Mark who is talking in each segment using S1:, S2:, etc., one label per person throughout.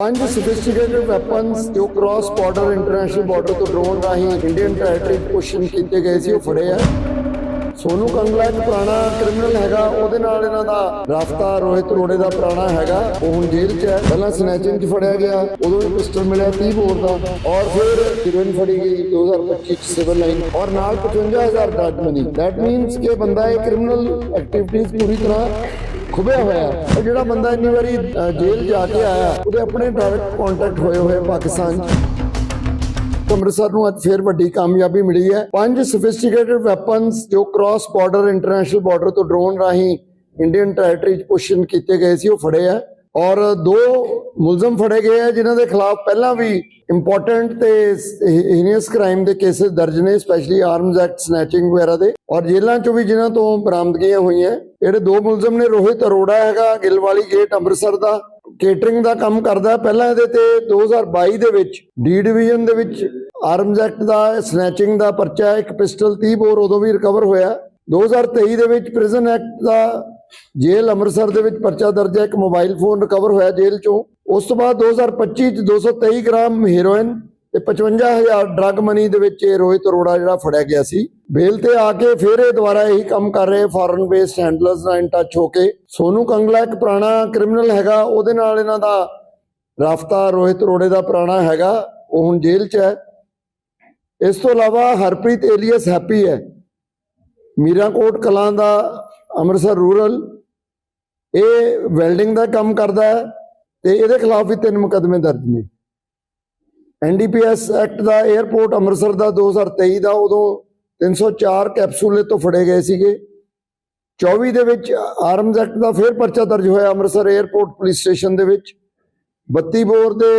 S1: ਪੰਜ sophisticated weapons ਜੋ cross border international border ਤੋਂ ਡਰੋਨ ਰਾਹੀਂ ਇੰਡੀਅਨ ਟੈਰੀਟਰੀ ਪੁਸ਼ਨ ਕੀਤੇ ਗਏ ਸੀ, ਉਹ ਫੜੇ ਆ। ਸੋਨੂ ਕੰਗਲਾ ਇੱਕ ਪੁਰਾਣਾ ਕ੍ਰਿਮੀਨਲ ਹੈਗਾ ਉਹਦੇ ਨਾਲ ਇਹਨਾਂ ਦਾ ਰਾਫਤਾ ਰੋਹਿਤ ਰੋੜੇ ਦਾ ਪੁਰਾਣਾ ਹੈਗਾ ਉਹ ਹੁਣ ਜੇਲ੍ਹ 'ਚ ਹੈ। ਪਹਿਲਾਂ ਸਨੈਚਿੰਗ 'ਚ ਫੜਿਆ ਗਿਆ ਉਦੋਂ ਵੀ ਪਿਸਟਲ ਮਿਲਿਆ 30 ਬੋਰ ਦਾ ਔਰ ਫਿਰ ਹੀਰੋਇਨ ਫੜੀ ਗਈ 2025 ਸਿਵਲ ਲਾਈਨ ਔਰ ਨਾਲ 55000 ਡਰਗ ਮਨੀ ਦੈਟ ਮੀਨਸ ਕਿ ਬੰਦਾ ਇਹ ਕ੍ਰਿਮੀਨਲ ਐਕਟੀਵਿਟੀਜ਼ ਪੂਰੀ ਤਰ੍ਹਾਂ ਖੁੱਬਿਆ ਹੋਇਆ ਹੈ। ਜਿਹੜਾ ਬੰਦਾ ਇੰਨੀ ਵਾਰੀ ਅ, ਜੇਲ੍ਹ ਜਾ ਕੇ ਆਇਆ ਉਹਦੇ ਆਪਣੇ ਡਾਇਰੈਕਟ ਕੰਟੈਕਟ ਹੋਏ ਹੋਏ ਪਾਕਿਸਤਾਨ ਅੰਮ੍ਰਿਤਸਰ ਨੂੰ ਅੱਜ ਫੇਰ ਵੱਡੀ ਕਾਮਯਾਬੀ ਮਿਲੀ ਹੈ। ਪੰਜ ਸੋਫਿਸਟੀਕੇਟਡ ਵੈਪਨਸ ਜੋ ਕ੍ਰਾਸ ਬਾਰਡਰ ਇੰਟਰਨੈਸ਼ਨਲ ਬਾਰਡਰ ਤੋਂ ਡਰੋਨ ਰਾਹੀਂ ਇੰਡੀਅਨ ਟੈਰੀਟਰੀ 'ਚ ਪੁਸ਼ਨ ਕੀਤੇ ਗਏ ਸੀ, ਉਹ ਫੜੇ ਆ ਔਰ ਦੋ ਮੁਲਜ਼ਮ ਫੜੇ ਗਏ ਆ ਜਿਨ੍ਹਾਂ ਦੇ ਖਿਲਾਫ ਪਹਿਲਾਂ ਵੀ ਇੰਪੋਰਟੈਂਟ ਤੇ ਹੀਨੀਅਸ ਕ੍ਰਾਈਮ ਦੇ ਕੇसेस ਦਰਜ ਨੇ ਸਪੈਸ਼ਲੀ ਆਰਮਸ ਐਕਟ ਸਨੈਚਿੰਗ ਵਗੈਰਾ ਦੇ ਔਰ ਜੇਲ੍ਹਾਂ 'ਚੋਂ ਵੀ ਜਿਨ੍ਹਾਂ ਤੋਂ ਬਰਾਮਦਗੀਆਂ ਹੋਈਆਂ। ਜਿਹੜੇ ਦੋ ਮੁਲਜ਼ਮ ਨੇ, ਰੋਹਿਤ ਅਰੋੜਾ ਹੈਗਾ ਗਿੱਲਵਾਲੀ ਗੇਟ ਅੰਮ੍ਰਿਤਸਰ ਦਾ ਕੇਟਰਿੰਗ ਦਾ ਕੰਮ ਕਰਦਾ ਪਹਿਲਾਂ ਇਹਦੇ ਤੇ 2022 ਦੇ ਵਿੱਚ ਡੀ ਡਿਵੀਜ਼ਨ ਦੇ ਵਿੱਚ ਆਰਮਜ਼ ਐਕਟ ਦਾ ਸਨੈਚਿੰਗ ਦਾ ਪਰਚਾ ਇੱਕ ਪਿਸਟਲ 30 ਬੋਰ ਉਦੋਂ ਵੀ ਰਿਕਵਰ ਹੋਇਆ 2023 ਦੇ ਵਿੱਚ ਪ੍ਰਿਜ਼ਨ ਐਕਟ ਦਾ ਜੇਲ੍ਹ ਅੰਮ੍ਰਿਤਸਰ ਦੇ ਵਿੱਚ ਪਰਚਾ ਦਰਜ ਹੈ। ਇੱਕ ਮੋਬਾਈਲ ਫੋਨ ਰਿਕਵਰ ਹੋਇਆ ਜੇਲ੍ਹ ਚੋਂ। ਉਸ ਤੋਂ ਬਾਅਦ 2025 ਚ 223 ਗ੍ਰਾਮ ਹੈਰੋਇਨ ਤੇ 55000 ਡਰੱਗ ਮਨੀ ਦੇ ਵਿੱਚ ਇਹ ਰੋਹਿਤ ਅਰੋੜਾ ਜਿਹੜਾ ਫੜਿਆ ਗਿਆ ਸੀ। ਬੇਲ ਤੇ ਆ ਕੇ ਫਿਰ ਇਹ ਦੁਬਾਰਾ ਇਹੀ ਕੰਮ ਕਰ ਰਹੇ ਫੋਰਨ ਬੇਸਡ ਹੈਂਡਲਰਸ ਨਾਲ ਇਨ ਟੱਚ ਹੋ ਕੇ। ਸੋਨੂ ਕੰਗਲਾ ਇੱਕ ਪੁਰਾਣਾ ਕ੍ਰਿਮੀਨਲ ਹੈਗਾ, ਉਹਦੇ ਨਾਲ ਇਹਨਾਂ ਦਾ ਰਾਫਤਾ ਰੋਹਿਤ ਅਰੋੜੇ ਦਾ ਪੁਰਾਣਾ ਹੈਗਾ, ਉਹ ਹੁਣ ਜੇਲ੍ਹ 'ਚ ਹੈ। ਇਸ ਤੋਂ ਇਲਾਵਾ ਹਰਪ੍ਰੀਤ ਏਲੀਅਸ ਹੈਪੀ ਹੈ। ਮੀਰਾਕੋਟ ਕਲਾਂ ਦਾ ਅੰਮ੍ਰਿਤਸਰ ਰੂਰਲ। ਇਹ ਵੈਲਡਿੰਗ ਦਾ ਕੰਮ ਕਰਦਾ ਹੈ ਤੇ ਇਹਦੇ ਖਿਲਾਫ ਵੀ ਤਿੰਨ ਮੁਕੱਦਮੇ ਦਰਜ ਨੇ। ਐਨਡੀਪੀਐਸ ਐਕਟ ਦਾ 에ਅਰਪੋਰਟ ਅੰਮ੍ਰਿਤਸਰ ਦਾ 2023 ਦਾ ਉਦੋਂ 304 ਕੈਪਸੂਲੇ ਤੋਂ ਫੜੇ ਗਏ ਸੀਗੇ। 24 ਦੇ ਵਿੱਚ ਆਰਮਜ਼ ਐਕਟ ਦਾ ਫਿਰ ਪਰਚਾ ਦਰਜ ਹੋਇਆ ਅੰਮ੍ਰਿਤਸਰ 에ਅਰਪੋਰਟ ਪੁਲਿਸ ਸਟੇਸ਼ਨ ਦੇ ਵਿੱਚ। 32 ਬੋਰ ਦੇ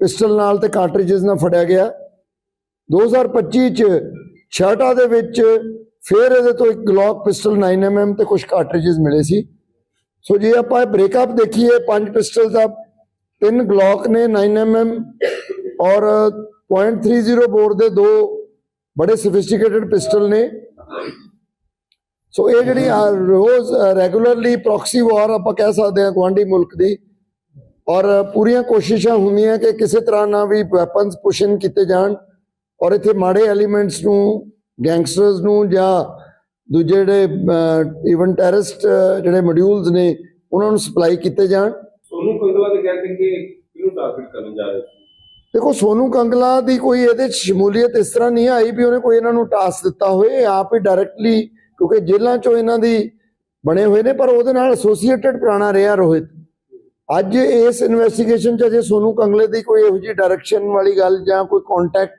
S1: ਪਿਸਟਲ ਨਾਲ ਤੇ ਕਾਰਟ੍ਰਿਜਸ ਨਾਲ ਫੜਿਆ ਗਿਆ। 2025 ਚ ਛਾਟਾ ਦੇ ਵਿੱਚ ਫਿਰ ਇਹਦੇ ਤੋਂ ਇੱਕ ਗਲੌਕ ਪਿਸਟਲ 9mm ਤੇ ਕੁਝ ਕਾਰਟ੍ਰਿਜਸ ਮਿਲੇ ਸੀ। ਸੋ ਜੇ ਆਪਾਂ ਬ੍ਰੇਕਅਪ ਦੇਖੀਏ, ਪੰਜ ਪਿਸਟਲ ਦਾ ਤਿੰਨ ਗਲੌਕ ਨੇ 9mm ਔਰ .30 ਬੋਰ ਦੇ ਦੋ ਬੜੇ ਸੋਫਿਸਟੀਕੇਟਡ ਪਿਸਟਲ ਨੇ। ਸੋ ਇਹ ਜਿਹੜੀ ਰੋਜ਼ ਰੈਗੂਲਰਲੀ ਪ੍ਰੋਕਸੀ ਵਾਰ ਆਪਾਂ ਕਹਿ ਸਕਦੇ ਹਾਂ ਗਵਾਂਢੀ ਮੁਲਕ ਦੀ। ਔਰ ਪੂਰੀਆਂ ਕੋਸ਼ਿਸ਼ਾਂ ਹੁੰਦੀਆਂ ਕਿ ਕਿਸੇ ਤਰ੍ਹਾਂ ਨਾਲ ਵੀ ਵੈਪਨਸ ਪੁਸ਼ਨ ਕੀਤੇ ਜਾਣ। ਔਰ ਇੱਥੇ ਮਾੜੇ ਐਲੀਮੈਂਟਸ ਨੂੰ ਗੈਂਗਸਟਰਸ ਨੂੰ ਜਾਂ ਦੂਜੇ ਜਿਹੜੇ ਇਵਨ ਟੈਰਰਿਸਟ ਜਿਹੜੇ ਮੋਡਿਊਲਸ ਨੇ, ਉਹਨਾਂ ਨੂੰ ਸਪਲਾਈ ਕੀਤੇ ਜਾਣ।
S2: ਸੋਨੂੰ ਕੰਗਲਾ ਦੇ ਕਹਿੰਦੇ ਕਿ ਕਿਹਨੂੰ ਟਾਰਗੇਟ ਕਰਨ ਜਾ ਰਹੇ
S1: ਦੇਖੋ, ਸੋਨੂ ਕੰਗਲਾ ਦੀ ਕੋਈ ਇਹਦੇ ਚ ਸ਼ਮੂਲੀਅਤ ਇਸ ਤਰ੍ਹਾਂ ਨਹੀਂ ਆਈ ਵੀ ਉਹਨੇ ਕੋਈ ਇਹਨਾਂ ਨੂੰ ਟਾਸਕ ਦਿੱਤਾ ਹੋਵੇ ਆਪ ਹੀ ਡਾਇਰੈਕਟਲੀ ਕਿਉਂਕਿ ਜੇਲ੍ਹਾਂ ਚੋਂ ਇਹਨਾਂ ਦੀ ਬਣੇ ਹੋਏ ਨੇ, ਪਰ ਉਹਦੇ ਨਾਲ ਐਸੋਸੀਏਟਡ ਪੁਰਾਣਾ ਰਿਹਾ ਰੋਹਿਤ। ਅੱਜ ਇਸ ਇਨਵੈਸਟੀਗੇਸ਼ਨ ਚ ਅਜੇ ਸੋਨੂ ਕੰਗਲੇ ਦੀ ਕੋਈ ਇਹੋ ਜਿਹੀ ਡਾਇਰੈਕਸ਼ਨ ਵਾਲੀ ਗੱਲ ਜਾਂ ਕੋਈ ਕੰਟੈਕਟ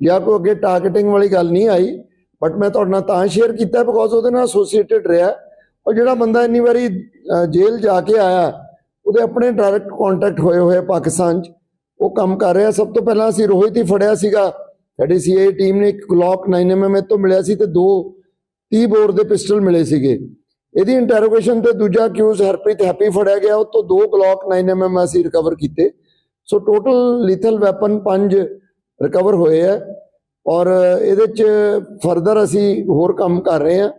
S1: ਜਾਂ ਕੋਈ ਅੱਗੇ ਟਾਰਗੇਟਿੰਗ ਵਾਲੀ ਗੱਲ ਨਹੀਂ ਆਈ। ਬਟ ਮੈਂ ਤੁਹਾਡੇ ਨਾਲ ਤਾਂ ਸ਼ੇਅਰ ਕੀਤਾ ਬਿਕੋਜ਼ ਉਹਦੇ ਨਾਲ ਐਸੋਸੀਏਟਡ ਰਿਹਾ। ਔਰ ਜਿਹੜਾ ਬੰਦਾ ਇੰਨੀ ਵਾਰੀ ਜੇਲ੍ਹ ਜਾ ਕੇ ਆਇਆ, ਉਹਦੇ ਆਪਣੇ ਡਾਇਰੈਕਟ ਕੰਟੈਕਟ ਹੋਏ ਹੋਏ ਪਾਕਿਸਤਾਨ 'ਚ। ਉਹ ਕੰਮ ਕਰ ਰਿਹਾ। ਸਭ ਤੋਂ ਪਹਿਲਾਂ ਅਸੀਂ ਰੋਹਿਤ ਹੀ ਫੜਿਆ ਸੀਗਾ। ਸਾਡੀ ਸੀਆਈ ਟੀਮ ਨੇ ਇੱਕ ਗਲੌਕ 9mm ਤੋਂ ਮਿਲਿਆ ਸੀ ਤੇ ਦੋ 30 ਬੋਰ ਦੇ ਪਿਸਟਲ ਮਿਲੇ ਸੀਗੇ। ਇਹਦੀ ਇੰਟਰੋਗੇਸ਼ਨ ਤੇ ਦੂਜਾ ਕਿਊਜ਼ ਹਰਪ੍ਰੀਤ ਹੈਪੀ ਫੜਿਆ ਗਿਆ। ਉਹ ਤੋਂ ਦੋ ਗਲੌਕ 9mm ਅਸੀਂ ਰਿਕਵਰ ਕੀਤੇ। ਸੋ ਟੋਟਲ ਲੀਥਲ ਵੈਪਨ ਪੰਜ ਰਿਕਵਰ ਹੋਏ ਆ। ਔਰ ਇਹਦੇ ਚ ਫਰਦਰ ਅਸੀਂ ਹੋਰ ਕੰਮ ਕਰ ਰਹੇ ਆ।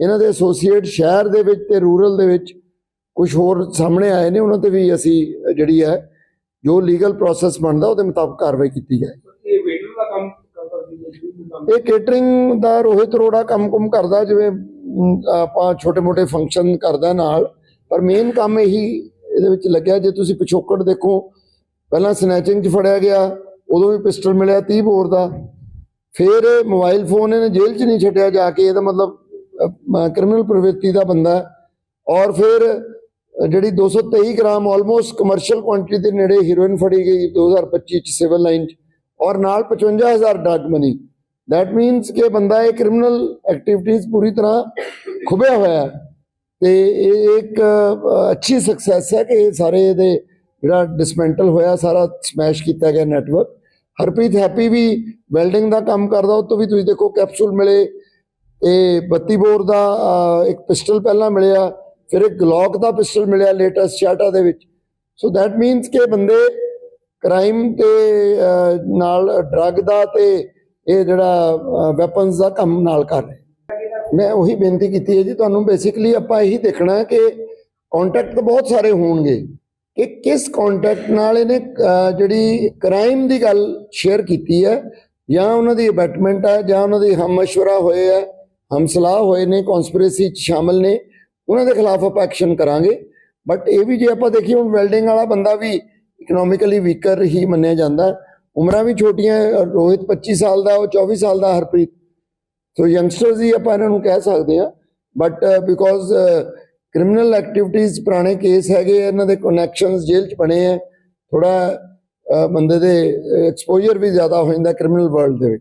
S1: ਇਹਨਾਂ ਦੇ ਐਸੋਸੀਏਟ ਸ਼ਹਿਰ ਦੇ ਵਿੱਚ ਤੇ ਰੂਰਲ ਦੇ ਵਿੱਚ ਕੁਝ ਹੋਰ ਸਾਹਮਣੇ ਆਏ ਨੇ। ਉਹਨਾਂ ਤੇ ਵੀ ਅਸੀਂ ਜਿਹੜੀ ਹੈ ਜੋ ਲੀਗਲ ਪ੍ਰੋਸੈਸ ਬਣਦਾ ਉਹਦੇ ਮੁਤਾਬਕ ਕਾਰਵਾਈ ਕੀਤੀ ਜਾਏ।
S2: ਇਹ ਵੇਟਰ ਦਾ ਕੰਮ ਕਰਦਾ ਸੀ ਜੀ ਕੰਮ?
S1: ਇਹ ਕੇਟਰਿੰਗ ਦਾ ਰੋਹਿਤ ਅਰੋੜਾ ਕੰਮ-ਕੁਮ ਕਰਦਾ ਜਿਵੇਂ ਆਪਾਂ ਛੋਟੇ-ਮੋਟੇ ਫੰਕਸ਼ਨ ਕਰਦਾ ਨਾਲ। ਪਰ ਮੇਨ ਕੰਮ ਇਹੀ ਇਹਦੇ ਵਿੱਚ ਲੱਗਿਆ ਜੇ ਤੁਸੀਂ ਪਿਛੋਕੜ ਦੇਖੋ ਪਹਿਲਾਂ ਸਨੈਚਿੰਗ 'ਚ ਫੜਿਆ ਗਿਆ ਉਦੋਂ ਵੀ ਪਿਸਟਲ ਮਿਲਿਆ 30 ਬੋਰ ਦਾ। ਫਿਰ ਮੋਬਾਈਲ ਫੋਨ ਇਹਨੇ ਜੇਲ੍ਹ 'ਚ ਨਹੀਂ ਛੱਡਿਆ ਜਾ ਕੇ ਇਹਦਾ ਮਤਲਬ ਕ੍ਰਿਮੀਨਲ ਪ੍ਰਵਿਰਤੀ ਦਾ ਬੰਦਾ। ਔਰ ਫਿਰ ਜਿਹੜੀ 223 ਗ੍ਰਾਮ ਆਲਮੋਸਟ ਕਮਰਸ਼ੀਅਲ ਕੁਆਂਟੀਟੀ ਦੇ ਨੇੜੇ ਹੀਰੋਇਨ ਫੜੀ ਗਈ 2025 ਚ ਸਿਵਲ ਲਾਈਨ 'ਚ ਔਰ ਨਾਲ 55000 ਡਰਗ ਮਨੀ ਦੈਟ ਮੀਨਸ ਕਿ ਬੰਦਾ ਇਹ ਕ੍ਰਿਮੀਨਲ ਐਕਟੀਵਿਟੀਜ਼ ਪੂਰੀ ਤਰ੍ਹਾਂ ਖੁਬਿਆ ਹੋਇਆ ਹੈ ਤੇ ਇਹ ਇੱਕ ਅੱਛੀ ਸਕਸੈਸ ਹੈ ਕਿ ਇਹ ਸਾਰੇ ਇਹਦੇ ਜਿਹੜਾ ਡਿਸਮੈਂਟਲ ਹੋਇਆ, ਸਾਰਾ ਸਮੈਸ਼ ਕੀਤਾ ਗਿਆ ਨੈਟਵਰਕ ਹਰਪ੍ਰੀਤ ਹੈਪੀ ਵੀ ਵੈਲਡਿੰਗ ਦਾ ਕੰਮ ਕਰਦਾ, ਉਹ ਤੋਂ ਵੀ ਤੁਸੀਂ ਦੇਖੋ ਕੈਪਸੂਲ ਮਿਲੇ। ਇਹ 32 ਬੋਰ ਦਾ ਇੱਕ ਪਿਸਟਲ ਪਹਿਲਾਂ ਮਿਲਿਆ। ਫਿਰ ਇੱਕ ਗਲੌਕ ਦਾ ਪਿਸਟਲ ਮਿਲਿਆ ਲੇਟੈਸਟ ਚਾਟਾ ਦੇ ਵਿੱਚ। ਸੋ ਦੈਟ ਮੀਨਸ ਕਿ ਬੰਦੇ ਕ੍ਰਾਈਮ ਤੇ ਨਾਲ ਡਰੱਗ ਦਾ ਤੇ ਇਹ ਜਿਹੜਾ ਵੈਪਨਸ ਦਾ ਕੰਮ ਨਾਲ ਕਰ ਰਹੇ। ਮੈਂ ਉਹੀ ਬੇਨਤੀ ਕੀਤੀ ਹੈ ਜੀ, ਤੁਹਾਨੂੰ ਬੇਸਿਕਲੀ ਆਪਾਂ ਇਹੀ ਦੇਖਣਾ ਕਿ ਕੰਟੈਕਟ ਤਾਂ ਬਹੁਤ ਸਾਰੇ ਹੋਣਗੇ। ਕਿ ਕਿਸ ਕੰਟੈਕਟ ਨਾਲ ਇਹਨੇ ਜਿਹੜੀ ਕ੍ਰਾਈਮ ਦੀ ਗੱਲ ਸ਼ੇਅਰ ਕੀਤੀ ਹੈ, ਜਾਂ ਉਹਨਾਂ ਦੀ ਅਬੈਟਮੈਂਟ ਹੈ, ਜਾਂ ਉਹਨਾਂ ਦੀ ਹਮਸ਼ਵਰਾ ਹੋਏ ਹੈ ਹਮਸਲਾਹ ਹੋਏ ਨੇ ਕਨਸਪੀਰੇਸੀ ਚ ਸ਼ਾਮਲ ਨੇ ਉਹਨਾਂ ਦੇ ਖਿਲਾਫ ਆਪਾਂ ਐਕਸ਼ਨ ਕਰਾਂਗੇ। ਬਟ ਇਹ ਵੀ ਜੇ ਆਪਾਂ ਦੇਖੀਏ ਹੁਣ ਵੈਲਡਿੰਗ ਵਾਲਾ ਬੰਦਾ ਵੀ ਇਕਨੋਮਿਕਲੀ ਵੀਕਰ ਹੀ ਮੰਨਿਆ ਜਾਂਦਾ ਉਮਰਾਂ ਵੀ ਛੋਟੀਆਂ ਰੋਹਿਤ 25 ਸਾਲ ਦਾ ਉਹ 24 ਸਾਲ ਦਾ ਹਰਪ੍ਰੀਤ। ਸੋ ਯੰਗਸਟਰਸ ਹੀ ਆਪਾਂ ਇਹਨਾਂ ਨੂੰ ਕਹਿ ਸਕਦੇ ਆ ਬਟ ਬਿਕੋਜ਼ ਕ੍ਰਿਮੀਨਲ ਐਕਟੀਵਿਟੀਜ਼ ਪੁਰਾਣੇ ਕੇਸ ਹੈਗੇ ਆ, ਇਹਨਾਂ ਦੇ ਕਨੈਕਸ਼ਨਸ ਜੇਲ੍ਹ ਚ ਬਣੇ ਆ। ਥੋੜਾ ਬੰਦੇ ਦੇ ਐਕਸਪੋਜ਼ਰ ਵੀ ਜ਼ਿਆਦਾ ਹੋ ਜਾਂਦਾ ਕ੍ਰਿਮੀਨਲ ਵਰਲਡ ਦੇ ਵਿੱਚ।